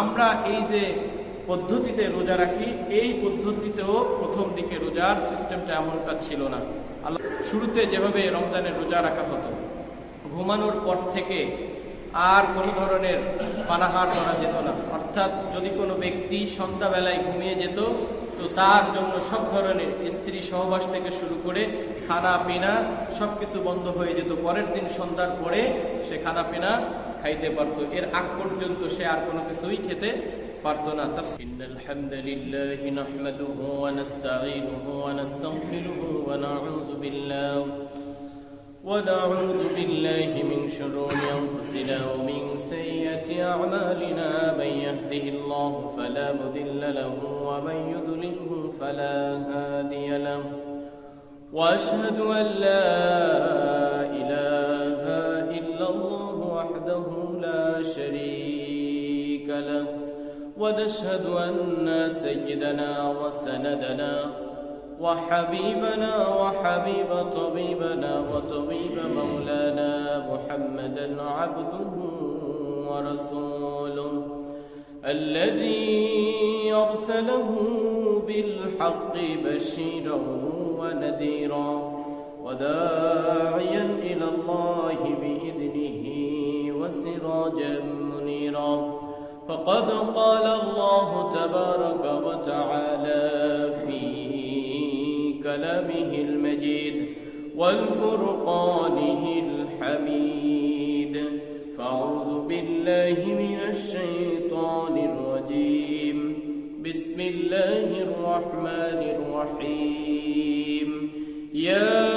আমরা এই যে পদ্ধতিতে রোজা রাখি, এই পদ্ধতিতেও প্রথম দিকে রোজার সিস্টেমটা এমনটা ছিল না। আল্লাহ শুরুতে যেভাবে রমজানের রোজা রাখা হতো, ঘুমানোর পর থেকে আর কোনো ধরনের পানাহার করা যেত না। অর্থাৎ যদি কোনো ব্যক্তি সন্ধ্যাবেলায় ঘুমিয়ে যেত, তো তার জন্য সব ধরনের স্ত্রী সহবাস থেকে শুরু করে খানা পিনা সব কিছু বন্ধ হয়ে যেত। পরের দিন সন্ধ্যার পরে সে খানা পিনা খাইতে পারত এর আগ পর্যন্ত সে আর কোনো কিছুই খেতে পারত না ইন্নাল হামদুলিল্লাহি নাহমাদুহু ওয়া নাস্তাঈনুহু ওয়া নাস্তাগফিরুহু ওয়া নাউযু বিল্লাহি ونعوذ بالله من شرور أنفسنا ومن سيئات أعمالنا من يهده الله فلا مضل له ومن يضلله فلا هادي له وأشهد أن لا ونشهد أن سيدنا وسندنا وحبيبنا وحبيب طبيبنا وطبيب مولانا محمدا عبده ورسوله الذي أرسله بالحق بشيرا ونذيرا وداعيا إلى الله بإذنه وسراجا منيرا فقد قال الله تبارك وتعالى في كلامه المجيد والفرقانه الحميد. فأعوذ بالله من الشيطان الرجيم. بسم الله الرحمن الرحيم. يا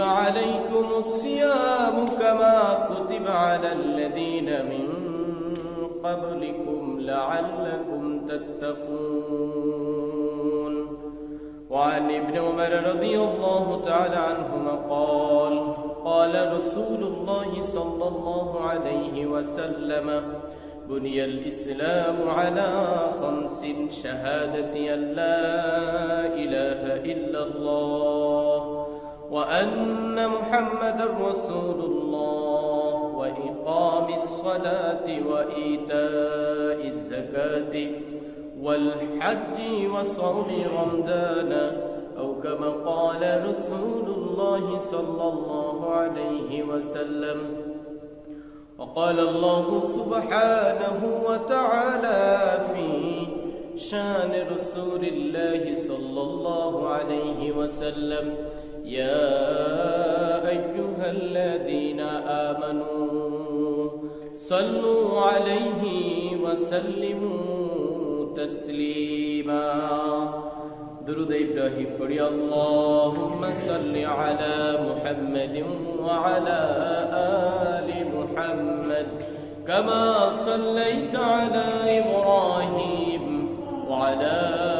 كتب عليكم الصيام كما كتب على الذين من قبلكم لعلكم تتقون. وعن ابن عمر رضي الله تعالى عنهما قال قال رسول الله صلى الله عليه وسلم بني الإسلام على خمس شهادة أن لا إله إلا الله. وأن محمد رسول الله وإقام الصلاة وإيتاء الزكاة والحج وصوم رمضان أو كما قال رسول الله صلى الله عليه وسلم. وقال الله سبحانه وتعالى في شان رسول الله صلى الله عليه وسلم يا أيها الذين آمنوا صلوا عليه وسلموا تسليما. درود إبراهيم قل اللهم صل على محمد وعلى آل محمد كما صليت على إبراهيم وعلى آل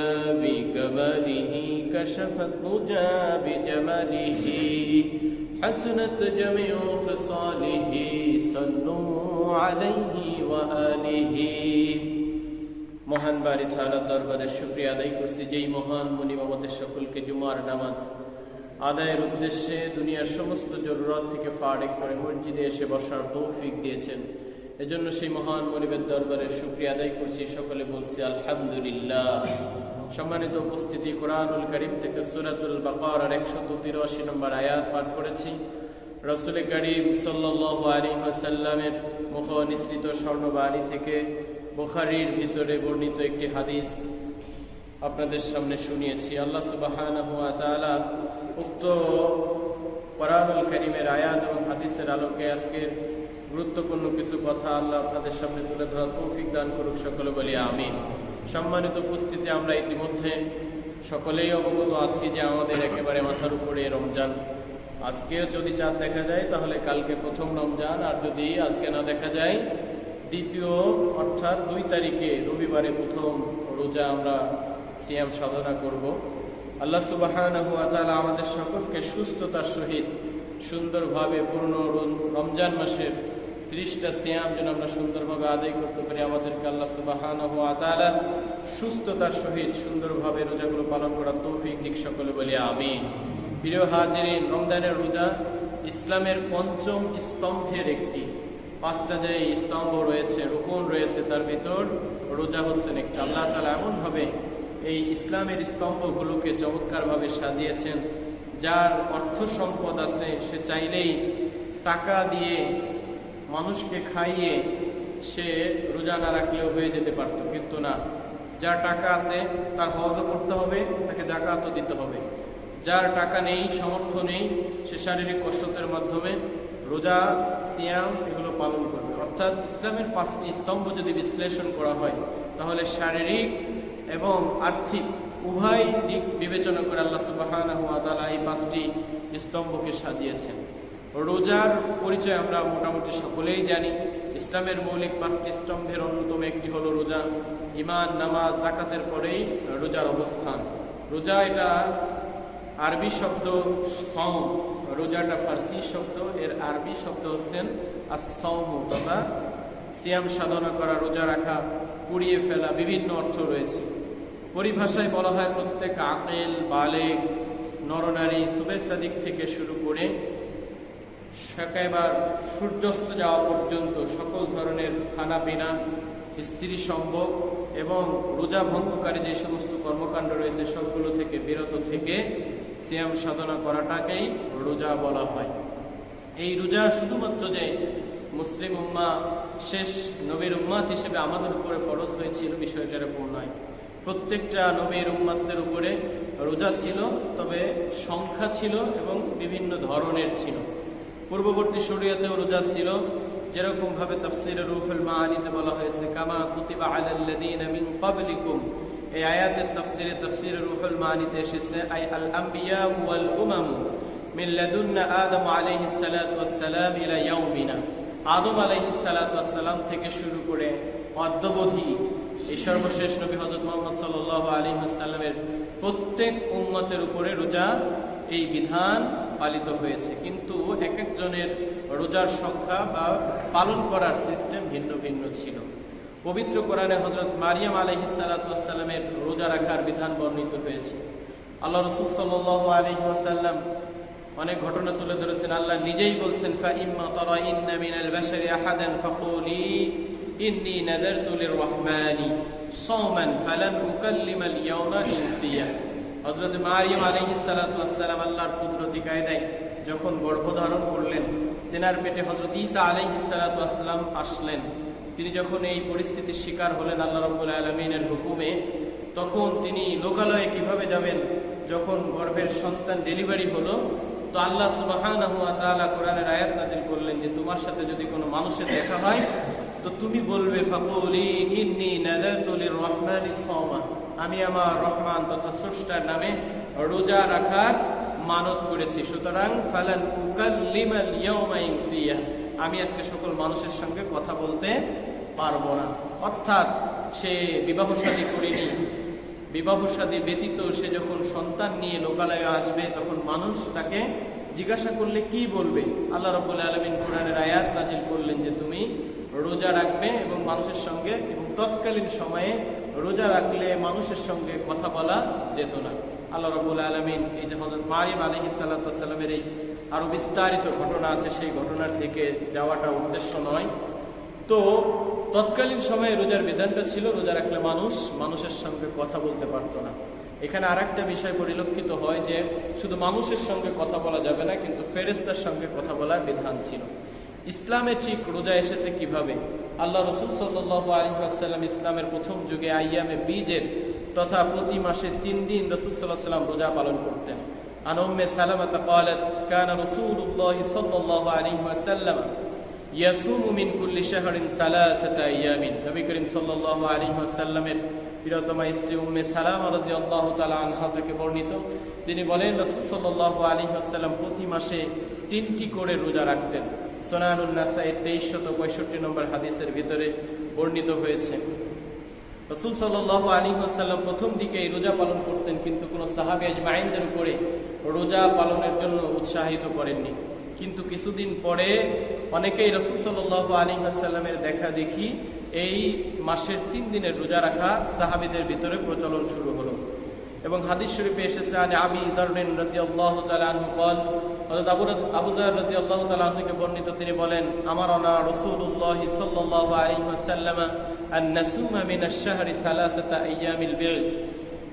كشف الضجى بجماله حسنت جميع خصاله صلوا عليه وآله মহান বাড়ি তাআলা দরবারে শুকরিয়া আদায় করছি যেই মহান মুনিম আমাদের সকলকে জুমার নামাজ আদায়ের উদ্দেশ্যে দুনিয়ার সমস্ত জরুরত থেকে ফারেক করে মসজিদে এসে বসার তৌফিক দিয়েছেন এজন্য সেই মহান মনিবের দরবারে শুকরিয়া আদায় করছি সকলে বলছি আলহামদুলিল্লাহ সম্মানিত উপস্থিতি, কোরআনুল করিম থেকে সুরাতুল বাকার একশত তিরাশি নম্বর আয়াত পাঠ করেছি। রসুল করিম সাল্লাহ সাল্লামের মুখ নিঃসৃত স্বর্ণবাণী থেকে বুখারির ভিতরে বর্ণিত একটি হাদিস আপনাদের সামনে শুনিয়েছি। আল্লাহ সুবাহান উক্ত কোরআনুল করিমের আয়াত এবং হাদিসের আলোকে আজকের গুরুত্বপূর্ণ কিছু কথা আল্লাহ আপনাদের সামনে তুলে ধরা তৌফিক দান করুক সকলে বলি আমিন। সম্মানিত উপস্থিতি, আমরা ইতিমধ্যে সকলেই অবগত আছি যে আমাদের একেবারে মাথার উপরে রমজান। আজকে যদি চাঁদ দেখা যায়, তাহলে কালকে প্রথম রমজান, আর যদি আজকে না দেখা যায়, দ্বিতীয়, অর্থাৎ দুই তারিখে রবিবারে প্রথম রোজা আমরা সিয়াম সাধনা করব। আল্লাহ সুবাহান আমাদের সকলকে সুস্থতার সহিত সুন্দরভাবে পূর্ণ রমজান মাসের ত্রিশটা সিয়াম যেন আমরা সুন্দরভাবে আদায় করতে পারি আমাদেরকে আল্লাহ সুবাহান সুস্থতার সহিত সুন্দরভাবে রোজাগুলো পালন করার তৌফিক দিক সকলে বলি আমি প্রিয় হাজিরিন, রমজানের রোজা ইসলামের পঞ্চম স্তম্ভের একটি, পাঁচটা যে স্তম্ভ রয়েছে, রুকুন রয়েছে, তার ভিতর রোজা হোসেন একটা। আল্লাহ তালা এমনভাবে এই ইসলামের স্তম্ভগুলোকে চমৎকারভাবে সাজিয়েছেন, যার অর্থ সম্পদ আছে, সে চাইলেই টাকা দিয়ে মানুষকে খাইয়ে সে রোজা না রাখলেও হয়ে যেতে পারত, কিন্তু না। যার টাকা আছে, তার হজও করতে হবে, তাকে জাকাতও দিতে হবে। যার টাকা নেই, সামর্থ্য নেই, সে শারীরিক কষ্টতের মাধ্যমে রোজা, সিয়াম এগুলো পালন করবে। অর্থাৎ ইসলামের পাঁচটি স্তম্ভ যদি বিশ্লেষণ করা হয়, তাহলে শারীরিক এবং আর্থিক উভয় দিক বিবেচনা করে আল্লাহ ওয়া এই পাঁচটি স্তম্ভকে সাজিয়েছেন। রোজার পরিচয় আমরা মোটামুটি সকলেই জানি। ইসলামের মৌলিক পাঁচটি স্তম্ভের অন্যতম একটি হলো রোজা ইমান নামাজ জাকাতের পরেই রোজার অবস্থান। রোজা এটা আরবি শব্দ সম রোজাটা ফার্সি শব্দ, এর আরবি শব্দ হচ্ছেন আসম তথা সিয়াম সাধনা করা, রোজা রাখা, পুড়িয়ে ফেলা বিভিন্ন অর্থ রয়েছে। পরিভাষায় বলা হয় প্রত্যেক আকেল, বালেক, নরনারী সুবেসাদিক থেকে শুরু করে এবার সূর্যাস্ত যাওয়া পর্যন্ত সকল ধরনের খানা পিনা, স্ত্রী সম্ভোগ এবং রোজা ভঙ্গকারী যে সমস্ত কর্মকাণ্ড রয়েছে সবগুলো থেকে বিরত থেকে সিয়াম সাধনা করাটাকেই রোজা বলা হয়। এই রোজা শুধুমাত্র যে মুসলিম উম্মা, শেষ নবীর উম্মাত হিসেবে আমাদের উপরে ফরজ হয়েছিল বিষয়টা এরকম নয়। প্রত্যেকটা নবীর উম্মাতদের উপরে রোজা ছিল, তবে সংখ্যা ছিল এবং বিভিন্ন ধরনের ছিল। পূর্ববর্তী শরীয়তেও রোজা ছিল। যেরকম ভাবে তাফসিরে রুহুল মাআনিতে বলা হয়েছে, কামা কুতিবা আলাল্লাযীনা মিন ক্বাবলিকুম। এই আয়াতের তাফসিরে তাফসিরে রুহুল মাআনিতে এসেছে, আই আল আম্বিয়া ওয়াল উমাম মিন লাদুন্না আদম আলাইহিস সালাতু ওয়াস সালাম ইলা ইয়াউমিনা। আদম আলাইহিস সালাতু ওয়াস সালাম থেকে শুরু করে অদ্যবধি এই সর্বশেষ নবী হযরত মুহাম্মদ সাল্লাল্লাহু আলাইহি ওয়াসাল্লামের প্রত্যেক উম্মতের উপরে রোজা এই বিধান পালিত হয়েছে। কিন্তু এক একজনের রোজার সংখ্যা বা পালন করার সিস্টেম ভিন্ন ভিন্ন ছিল। পবিত্র কোরআনে হজরত মারিয়াম আলহিসাল্লামের রোজা রাখার বিধান বর্ণিত হয়েছে। আল্লাহ রসুল সাল আলহিহাসাল্লাম অনেক ঘটনা তুলে ধরেছেন। আল্লাহ নিজেই বলছেন ইয়াওমা ইনসিয়া। হযরত মারিয়াম আলাইহিস সালাতু ওয়াসসালাম আল্লাহর কুদরতি কায়দায় যখন গর্ভধারণ করলেন, তেনার পেটে হযরত ঈসা আলাইহিস সালাতু ওয়াসসালাম আসলেন। তিনি যখন এই পরিস্থিতির শিকার হলেন আল্লাহ রাব্বুল আলামিনের হুকুমে, তখন তিনি লোকালয়ে কীভাবে যাবেন যখন গর্ভের সন্তান ডেলিভারি হলো, তো আল্লাহ ওয়া কোরআনের আয়াত নাযিল করলেন যে, তোমার সাথে যদি কোনো মানুষের দেখা হয়, তো তুমি বলবে, ফাকুলি সাওমা আমি আমার রহমান তথা স্রষ্টার নামে রোজা রাখার মানত করেছি। সুতরাং, ফালান উকাল্লিমাল ইয়াউমা ইনসিয়া। আমি আজকে সকল মানুষের সঙ্গে কথা বলতে পারব না। অর্থাৎ, সে বিবাহ শাদী করেনি। বিবাহ শাদী ব্যতীত সে যখন সন্তান নিয়ে লোকালয়ে আসবে, তখন মানুষ তাকে জিজ্ঞাসা করলে কি বলবে? আল্লাহ রবুল্লা আলমিন কোরআনের আয়াত নাজিল করলেন যে, তুমি রোজা রাখবে এবং মানুষের সঙ্গে এবং তৎকালীন সময়ে রোজা রাখলে মানুষের সঙ্গে কথা বলা যেত না। আল্লাহ রবুল আলমিন এই যে হজরত মারিম আলহি সাল্লামের এই আরও বিস্তারিত ঘটনা আছে, সেই ঘটনার দিকে যাওয়াটা উদ্দেশ্য নয়। তো তৎকালীন সময়ে রোজার বিধানটা ছিল রোজা রাখলে মানুষ মানুষের সঙ্গে কথা বলতে পারতো না। এখানে আর একটা বিষয় পরিলক্ষিত হয় যে শুধু মানুষের সঙ্গে কথা বলা যাবে না, কিন্তু ফেরেস্তার সঙ্গে কথা বলার বিধান ছিল। ইসলামে ঠিক রোজা এসেছে কীভাবে? আল্লাহ রসুল সাল্লাহ আলী আসাল্লাম ইসলামের প্রথম যুগে আইয়ামে বীজের তথা প্রতি মাসে তিন দিন রসুল সাল্লাহ সাল্লাম রোজা পালন করতেন عن أم سلمة قالت كان رسول الله صلى الله عليه وسلم يصوم من كل شهر ثلاثة أيام নবী করিম সাল্লাল্লাহু আলাইহি ওয়াসাল্লামের প্রিয়তমা স্ত্রী উম্মে সালাম রাজি আল্লাহ তালা আনহা থেকে বর্ণিত তিনি বলেন রসুল সাল্লাহ আলী আসাল্লাম প্রতি মাসে তিনটি করে রোজা রাখতেন সোনানুন্নাসাই তেইশ শত পঁয়ষট্টি নম্বর হাদিসের ভিতরে বর্ণিত হয়েছে। রসুল সাল্লাহ আলী আসাল্লাম প্রথম দিকে এই রোজা পালন করতেন, কিন্তু কোনো সাহাবি আজমাইনদের উপরে রোজা পালনের জন্য উৎসাহিত করেননি। কিন্তু কিছুদিন পরে অনেকেই রসুল সাল্লাহ আলী আসাল্লামের দেখা দেখি এই মাসের তিন দিনের রোজা রাখা সাহাবিদের ভিতরে প্রচলন শুরু হলো। এবং হাদিস শরীফে এসেছে, আনে আবি ইজারুদ্দিন রাজি আল্লাহ তালু বল হযরত আবু রাজ- আল্লাহ তালু থেকে বর্ণিত, তিনি বলেন আমার অনা রসুল্লাহ সাল্লাহ আলী আইয়ামিল বি'স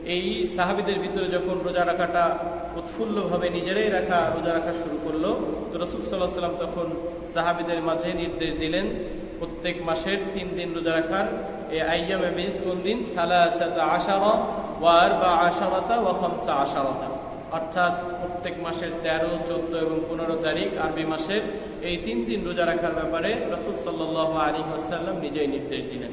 এই সাহাবিদের ভিতরে যখন রোজা রাখাটা উৎফুল্লভাবে নিজেরাই রাখা, রোজা রাখা শুরু করল, তো রসুল সাল্লাহ সাল্লাম তখন সাহাবিদের মাঝে নির্দেশ দিলেন, প্রত্যেক মাসের তিন দিন রোজা রাখার এই আইয়ামে বিস কোন দিন? সালাসাতা আশারা ওয়ার বা আশারতা ও খমসা আশারতা। অর্থাৎ প্রত্যেক মাসের ১৩, ১৪ এবং পনেরো তারিখ আরবি মাসের এই তিন দিন রোজা রাখার ব্যাপারে রসুল সাল্লাহ আলী আসাল্লাম নিজেই নির্দেশ দিলেন।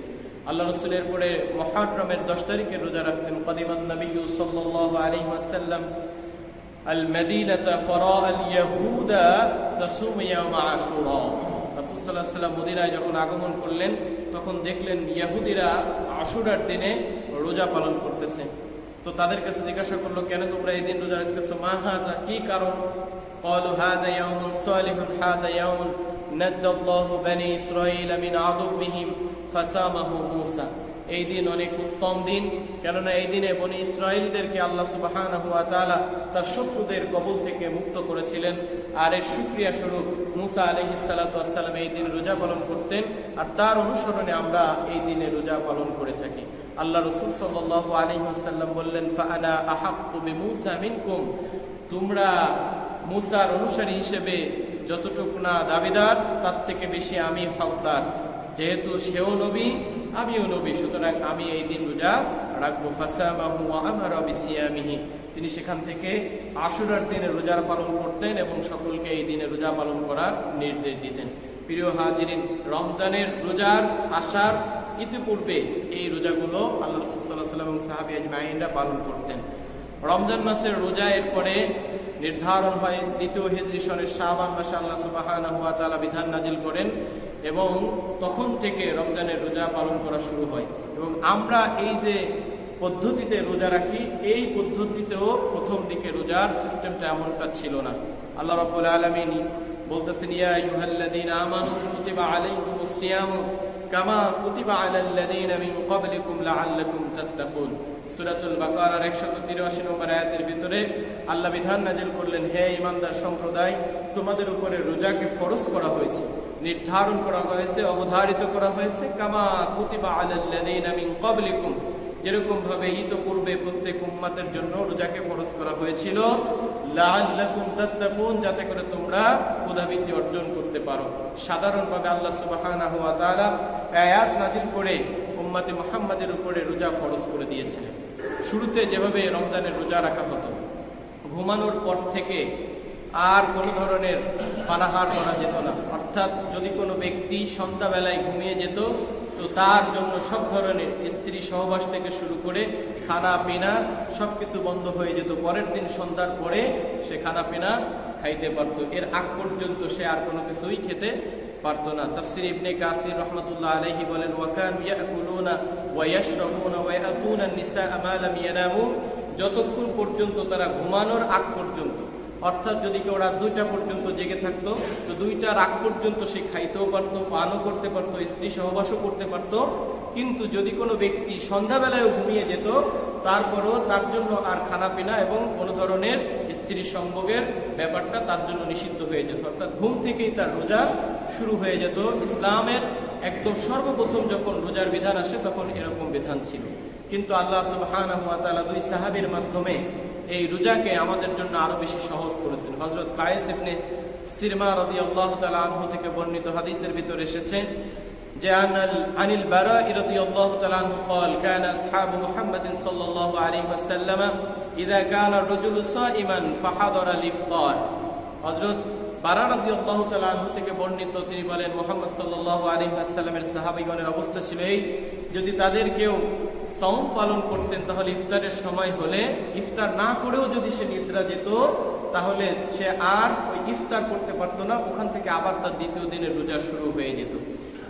আল্লাহ রসুলের পরে মহারমের দশ তারিখে রোজা রাখতেন। কদিমান নবী সাল্লাহ আলী আসাল্লাম আল মদিনাতা ফরা আল ইয়াহুদা তাসুম ইয়াউমা আশুরা। রাসূল সাল্লাল্লাহু আলাইহি ওয়াসাল্লাম মদিনায় যখন আগমন করলেন তখন দেখলেন ইয়াহুদিরা আশুরার দিনে রোজা পালন করতেছে তো তাদের কাছে জিজ্ঞাসা করলো কেন তোমরা এই দিন রোজা রাখতেছো মা হাজা কি কারণ قالوا هذا يوم صالح هذا يوم نجى الله بني إسرائيل من عدوهم فسامه موسى এই দিন অনেক উত্তম দিন কেননা এই দিনে বনি ইসরায়েলদেরকে আল্লাহ সুবহানাহু ওয়া তাআলা তার শত্রুদের কবল থেকে মুক্ত করেছিলেন আর এর সুক্রিয়া স্বরূপ মুসা আলাইহিস সালাতু ওয়াস সালাম এই দিন রোজা পালন করতেন আর তার অনুসরণে আমরা এই দিনে রোজা পালন করে থাকি আল্লাহ রসুল সাল্লাল্লাহু আলাইহি ওয়াসাল্লাম বললেন ফাআনা আহাক্কু বিমূসা মিনকুম? তোমরা মুসার অনুসারী হিসেবে যতটুকু না দাবিদার, তার থেকে বেশি আমি হকদার যেহেতু সেও নবী, আমিও নবী, সুতরাং আমি এই দিন রোজা রাখব। ফাসামাহু তিনি সেখান থেকে আশুরার দিনে রোজা পালন করতেন এবং সকলকে এই দিনে রোজা পালন করার নির্দেশ দিতেন। প্রিয় হাজিরিন, রমজানের রোজার আসার ইতিপূর্বে এই রোজাগুলো আল্লাহ রসুল সাল্লাহ সাল্লাম এবং সাহাবি আজমাইনরা পালন করতেন। রমজান মাসের রোজা এরপরে নির্ধারণ হয় দ্বিতীয় হিজরি সনের শাহবান মাসে আল্লাহ সুবাহানা হুয়া তালা বিধান নাজিল করেন এবং তখন থেকে রমজানের রোজা পালন করা শুরু হয়। এবং আমরা এই যে পদ্ধতিতে রোজা রাখি, এই পদ্ধতিতেও প্রথম দিকে রোজার সিস্টেমটা এমনটা ছিল না। আল্লাহ রাব্বুল আলামিন বলতেছেন, ইয়া আইয়ুহাল্লাযীনা আমানু কুতিবা আলাইকুমুস সিয়ামু কামা কুতিবা আলাল লাযীনা মিন ক্বাবলিকুম লাআল্লাকুম তাত্তাকুন। সূরাতুল বাকারার 183 নম্বর আয়াতের ভিতরে আল্লাহ বিধান নাজিল করলেন, হে ইমানদার সম্প্রদায়, তোমাদের উপরে রোজাকে ফরজ করা হয়েছে, নির্ধারণ করা হয়েছে, অবধারিত করা হয়েছে, কামা কুতিবা আলাল লাযীনা মিন ক্বাবলিকুম। যেরকম ভাবে ইতপূর্বে প্রত্যেক উম্মাতের জন্য রোজাকে ফরজ করা হয়েছিল লাআল্লাকুম তাত্তাকুন, যাতে করে তোমরা ক্ষুধাবৃত্তি অর্জন করতে পারো। সাধারণভাবে আল্লাহ সুবহানাহু ওয়া তাআলা আয়াত নাজিল করে উম্মতে মুহাম্মাদের উপরে রোজা ফরজ করে দিয়েছিলেন। শুরুতে যেভাবে রমজানের রোজা রাখা হতো, ঘুমানোর পর থেকে আর কোনো ধরনের পানাহার করা যেত না। অর্থাৎ যদি কোনো ব্যক্তি সন্ধ্যাবেলায় ঘুমিয়ে যেত তো তার জন্য সব ধরনের স্ত্রী সহবাস থেকে শুরু করে খানা পিনা সব কিছু বন্ধ হয়ে যেত। পরের দিন সন্ধ্যার পরে সে খানা পিনা খাইতে পারতো। এর আগ পর্যন্ত সে আর কোনো কিছুই খেতে পারতো না। তাফসির ইবনে কাসির রহমাতুল্লাহ আলাইহি বলেন, ওয়াকান নিসা যতক্ষণ পর্যন্ত তারা ঘুমানোর আগ পর্যন্ত অর্থাৎ যদি কেউ রাত দুইটা পর্যন্ত জেগে থাকতো, তো দুইটা রাগ পর্যন্ত সে খাইতেও পারতো, পানও করতে পারতো, স্ত্রী সহবাসও করতে পারতো। কিন্তু যদি কোনো ব্যক্তি সন্ধ্যাবেলায়ও ঘুমিয়ে যেত, তারপরও তার জন্য আর খানা পিনা এবং কোনো ধরনের স্ত্রী সম্ভোগের ব্যাপারটা তার জন্য নিষিদ্ধ হয়ে যেত। অর্থাৎ ঘুম থেকেই তার রোজা শুরু হয়ে যেত। ইসলামের একদম সর্বপ্রথম যখন রোজার বিধান আসে, তখন এরকম বিধান ছিল। কিন্তু আল্লাহ তাআলা দুই সাহাবীর মাধ্যমে এই রোজাকে আমাদের জন্য আরো বেশি সহজ করেছেন হযরত কায়েস ইবনে সিরমা রাদিয়াল্লাহু তাআলা আনহু থেকে বর্ণিত হাদিসের ভিতরে এসেছে যে আনাল আনিল বারা রাদিয়াল্লাহু তাআলা আনহু قال كان اصحاب محمد صلى الله عليه وسلم اذا كان الرجل صائما فحضر الافطار হযরত বারা রাজি আল্লাহ আনহু থেকে বর্ণিত তিনি বলেন মোহাম্মদ সাল্লাহ আলী আসসালামের সাহাবিগণের অবস্থা ছিল এই যদি তাদের কেউ সম পালন করতেন, তাহলে ইফতারের সময় হলে ইফতার না করেও যদি সে নিদ্রা যেত, তাহলে সে আর ওই ইফতার করতে পারতো না। ওখান থেকে আবার তার দ্বিতীয় দিনের রোজা শুরু হয়ে যেত।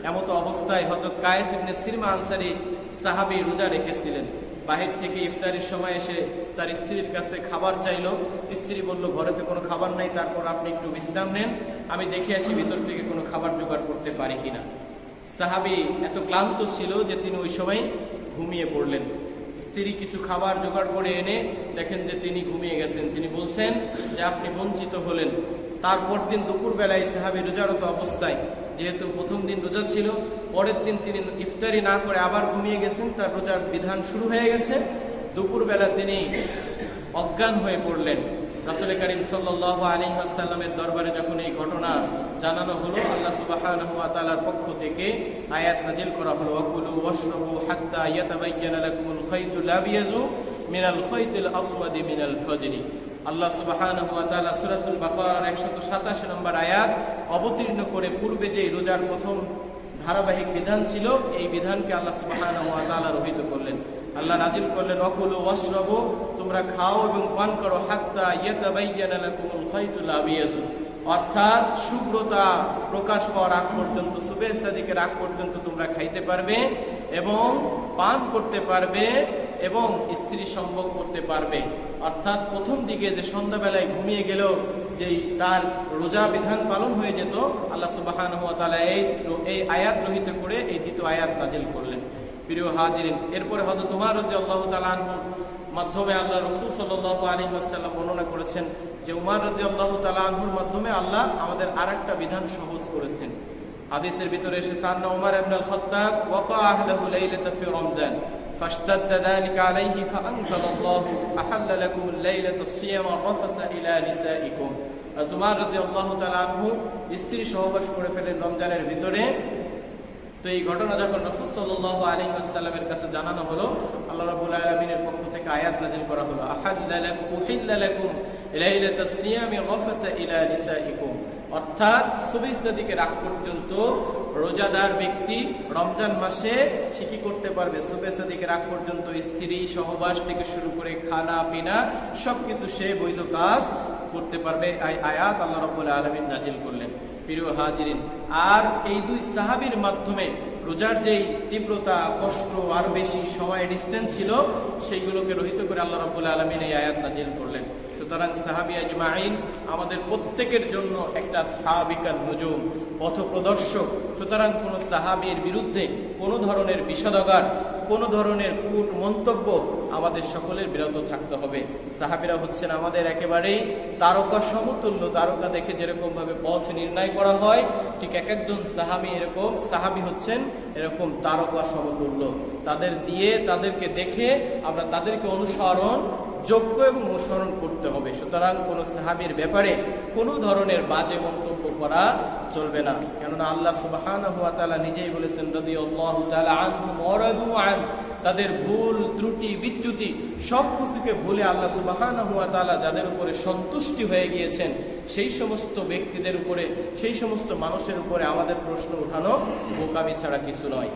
এমতো অবস্থায় হজরত কায়েস ইবনে সিরমা আনসারি সাহাবি রোজা রেখেছিলেন। বাহির থেকে ইফতারের সময় এসে তার স্ত্রীর কাছে খাবার চাইলো। স্ত্রী বলল ঘরেতে কোনো খাবার নাই, তারপর আপনি একটু বিশ্রাম নেন। আমি দেখে আসি ভিতর থেকে কোনো খাবার জোগাড় করতে পারি কিনা। সাহাবি এত ক্লান্ত ছিল যে তিনি ওই সময় ঘুমিয়ে পড়লেন। স্ত্রী কিছু খাবার জোগাড় করে এনে দেখেন যে তিনি ঘুমিয়ে গেছেন। তিনি বলছেন যে, আপনি বঞ্চিত হলেন। তারপর দিন দুপুরবেলায় সাহাবি রোজারত অবস্থায়, যেহেতু প্রথম দিন রোজা ছিল, পরের দিন তিনি ইফতারি না করে আবার ঘুমিয়ে গেছেন, তার রোজার বিধান শুরু হয়ে গেছে। দুপুরবেলা তিনি অজ্ঞান হয়ে পড়লেন। রাসুল করিম সাল্লাহ আলী আসাল্লামের দরবারে যখন এই ঘটনা জানানো হলো, আল্লাহ সুবাহর পক্ষ থেকে আয়াত নাজিল করা হলো, ওয়াকুলু ওয়াশরাবু হাত্তা ইয়াতাবায়্যানা লাকুমুল খাইতুল আবিয়াজু মিনাল খাইতিল আসওয়াদি মিনাল ফজরি আল্লাহ সুবহানাহু তাআলা সূরাতুল বাকারার 187 নম্বর আয়াত অবতীর্ণ করে পূর্বে যে রোজার প্রথম ধারাবাহিক বিধান ছিল, এই বিধানকে আল্লাহ সুবহানাহু তাআলা রহিত করলেন। আল্লাহ নাজিল করলেন অকুলু ওয়াশরাবু তোমরা খাও এবং পান করো, হাত্তা ইয়াতাবায়্যানা লাকুমুল খাইতুল আবিয়াজু অর্থাৎ শুভ্রতা প্রকাশ পাওয়ার আগ পর্যন্ত, সুবেহ সাদিকের আগ পর্যন্ত তোমরা খাইতে পারবে এবং পান করতে পারবে এবং স্ত্রী সম্ভব করতে পারবে। অর্থাৎ প্রথম দিকে যে সন্ধ্যাবেলায় ঘুমিয়ে গেল যে তার রোজা বিধান পালন হয়ে যেত, আল্লাহ সুবাহান এই এই আয়াত রহিত করে এই দ্বিতীয় আয়াত নাজিল করলেন। প্রিয় হাজিরিন, এরপরে হয়তো তোমার রাজি আল্লাহ তালাহুর মাধ্যমে আল্লাহ রসুল সাল্লাহ আলী আসাল্লাম বর্ণনা করেছেন যে উমার রাজি আল্লাহ তালাহুর মাধ্যমে আল্লাহ আমাদের আর একটা বিধান সহজ করেছেন হাদিসের ভিতরে এসে সান্না উমার আবনুল খত্তাব ওয়াকা আহলাহু লাইলাতা ফি রমজান فاشتد ذلك عليه فأنزل الله أحل لكم الليلة الصيام الرفس إلى نسائكم তোমার রাজি আল্লাহ তালু স্ত্রী সহবাস করে ফেলেন রমজানের ভিতরে তো এই ঘটনা যখন রসুল সাল্লাহ আলী আসসালামের কাছে জানানো হলো, আল্লাহ রাবুল আলমিনের পক্ষ থেকে আয়াত নাজিল করা হলো পর্যন্ত রোজাদার ব্যক্তি রমজান মাসে সে কি করতে পারবে? সাদিকের আগ পর্যন্ত স্ত্রী সহবাস থেকে শুরু করে খানা, পিনা সবকিছু সে বৈধ কাজ করতে পারবে। আয়াত আল্লাহ রব্বুল আলমিন নাজিল করলেন। প্রিয় হাজিরিন, আর এই দুই সাহাবির মাধ্যমে রোজার যেই তীব্রতা, কষ্ট আর বেশি সময় ডিস্টেন্স ছিল, সেইগুলোকে রহিত করে আল্লাহ রব্বুল আলমিন এই আয়াত নাজিল করলেন। সুতরাং সাহাবি আজমাইন আমাদের প্রত্যেকের জন্য একটা সাহাবিকার নজুম পথ প্রদর্শক সুতরাং কোনো সাহাবির বিরুদ্ধে কোনো ধরনের বিষদগার কোনো ধরনের কূট মন্তব্য আমাদের সকলের বিরত থাকতে হবে। সাহাবিরা হচ্ছেন আমাদের একেবারেই তারকা সমতুল্য, তারকা দেখে যেরকম ভাবে পথ নির্ণয় করা হয়, ঠিক এক একজন সাহাবি এরকম, সাহাবি হচ্ছেন এরকম তারকা সমতুল্য। তাদের দিয়ে, তাদেরকে দেখে আমরা তাদেরকে অনুসরণ, যোগ্য এবং অনুসরণ করতে হবে। সুতরাং কোনো সাহাবির ব্যাপারে কোনো ধরনের বাজে মন্তব্য করা চলবে না। কেননা আল্লাহ সুবাহান নিজেই বলেছেন আন। তাদের ভুল, ত্রুটি, বিচ্যুতি সব কিছুকে ভুলে আল্লাহ সুবাহান হুয়া তালা যাদের উপরে সন্তুষ্টি হয়ে গিয়েছেন, সেই সমস্ত ব্যক্তিদের উপরে, সেই সমস্ত মানুষের উপরে আমাদের প্রশ্ন উঠানো বোকামি ছাড়া কিছু নয়।